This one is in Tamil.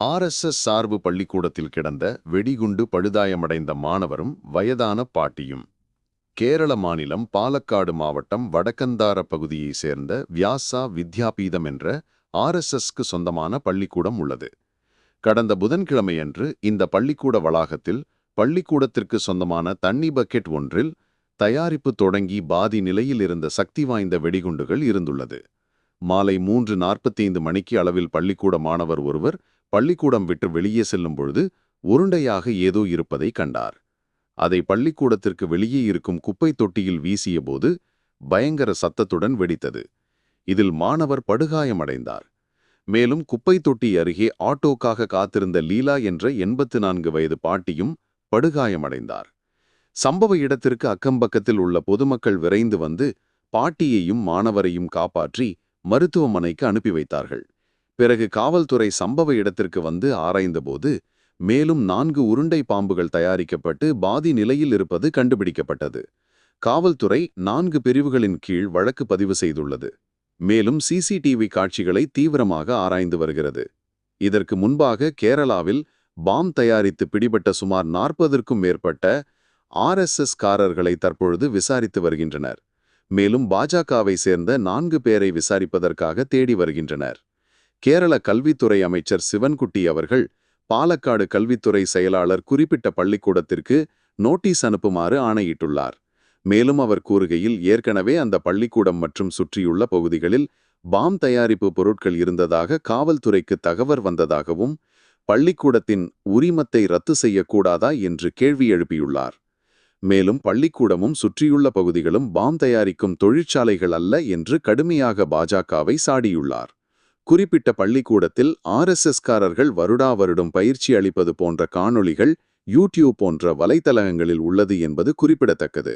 ஆர்எஸ்எஸ் சார்பு பள்ளிக்கூடத்தில் கிடந்த வெடிகுண்டு பழுதாயமடைந்த மாணவரும் வயதான பாட்டியும். கேரள மாநிலம் பாலக்காடு மாவட்டம் வடக்கந்தார பகுதியைச் சேர்ந்த வியாசா வித்யாபீதம் என்ற ஆர்எஸ்எஸ்க்கு சொந்தமான பள்ளிக்கூடம் உள்ளது. கடந்த புதன்கிழமையன்று இந்த பள்ளிக்கூட வளாகத்தில் பள்ளிக்கூடத்திற்கு சொந்தமான தண்ணி பக்கெட் ஒன்றில் தயாரிப்பு தொடங்கி பாதி நிலையில் இருந்த சக்தி வாய்ந்த வெடிகுண்டுகள் இருந்துள்ளது. மாலை மூன்று நாற்பத்தைந்து மணிக்கு அளவில் பள்ளிக்கூட மாணவர் ஒருவர் பள்ளிக்கூடம் விட்டு வெளியே செல்லும் பொழுது உருண்டையாக ஏதோ இருப்பதை கண்டார். அதை பள்ளிக்கூடத்திற்கு வெளியே இருக்கும் குப்பை தொட்டியில் வீசியபோது பயங்கர சத்தத்துடன் வெடித்தது. இதில் மாணவர் படுகாயமடைந்தார். மேலும் குப்பை தொட்டி அருகே ஆட்டோக்காக காத்திருந்த லீலா என்ற எண்பத்து நான்கு வயது பாட்டியும் படுகாயமடைந்தார். சம்பவ இடத்திற்கு அக்கம்பக்கத்தில் உள்ள பொதுமக்கள் விரைந்து வந்து பாட்டியையும் மாணவரையும் காப்பாற்றி மருத்துவமனைக்கு அனுப்பி வைத்தார்கள். பிறகு காவல்துறை சம்பவ இடத்திற்கு வந்து ஆராய்ந்தபோது மேலும் நான்கு உருண்டை பாம்புகள் தயாரிக்கப்பட்டு பாதி நிலையில் இருப்பது கண்டுபிடிக்கப்பட்டது. காவல்துறை நான்கு பிரிவுகளின் கீழ் வழக்கு பதிவு செய்துள்ளது. மேலும் சிசிடிவி காட்சிகளை தீவிரமாக ஆராய்ந்து வருகிறது. இதற்கு முன்பாக கேரளாவில் பாம் தயாரித்து பிடிபட்ட சுமார் நாற்பதற்கும் மேற்பட்ட ஆர்எஸ்எஸ் காரர்களை தற்பொழுது விசாரித்து வருகின்றனர். மேலும் பாஜகவை சேர்ந்த நான்கு பேரை விசாரிப்பதற்காக தேடி வருகின்றனர். கேரள கல்வித்துறை அமைச்சர் சிவன்குட்டி அவர்கள் பாலக்காடு கல்வித்துறை செயலாளர் குறிப்பிட்ட பள்ளிக்கூடத்திற்கு நோட்டீஸ் அனுப்புமாறு ஆணையிட்டுள்ளார். மேலும் அவர் கூறுகையில் ஏற்கனவே அந்த பள்ளிக்கூடம் மற்றும் சுற்றியுள்ள பகுதிகளில் பாம் தயாரிப்பு பொருட்கள் இருந்ததாக காவல்துறைக்கு தகவல் வந்ததாகவும் பள்ளிக்கூடத்தின் உரிமத்தை ரத்து செய்யக்கூடாதா என்று கேள்வி எழுப்பியுள்ளார். மேலும் பள்ளிக்கூடமும் சுற்றியுள்ள பகுதிகளும் பாம் தயாரிக்கும் தொழிற்சாலைகள் அல்ல என்று கடுமையாக பாஜகவை சாடியுள்ளார். குறிப்பிட்ட பள்ளிக்கூடத்தில் ஆர்எஸ்எஸ்காரர்கள் வருடா வருடம் பயிற்சி அளிப்பது போன்ற காணொளிகள் யூடியூப் போன்ற வலைத்தளங்களில் உள்ளது என்பது குறிப்பிடத்தக்கது.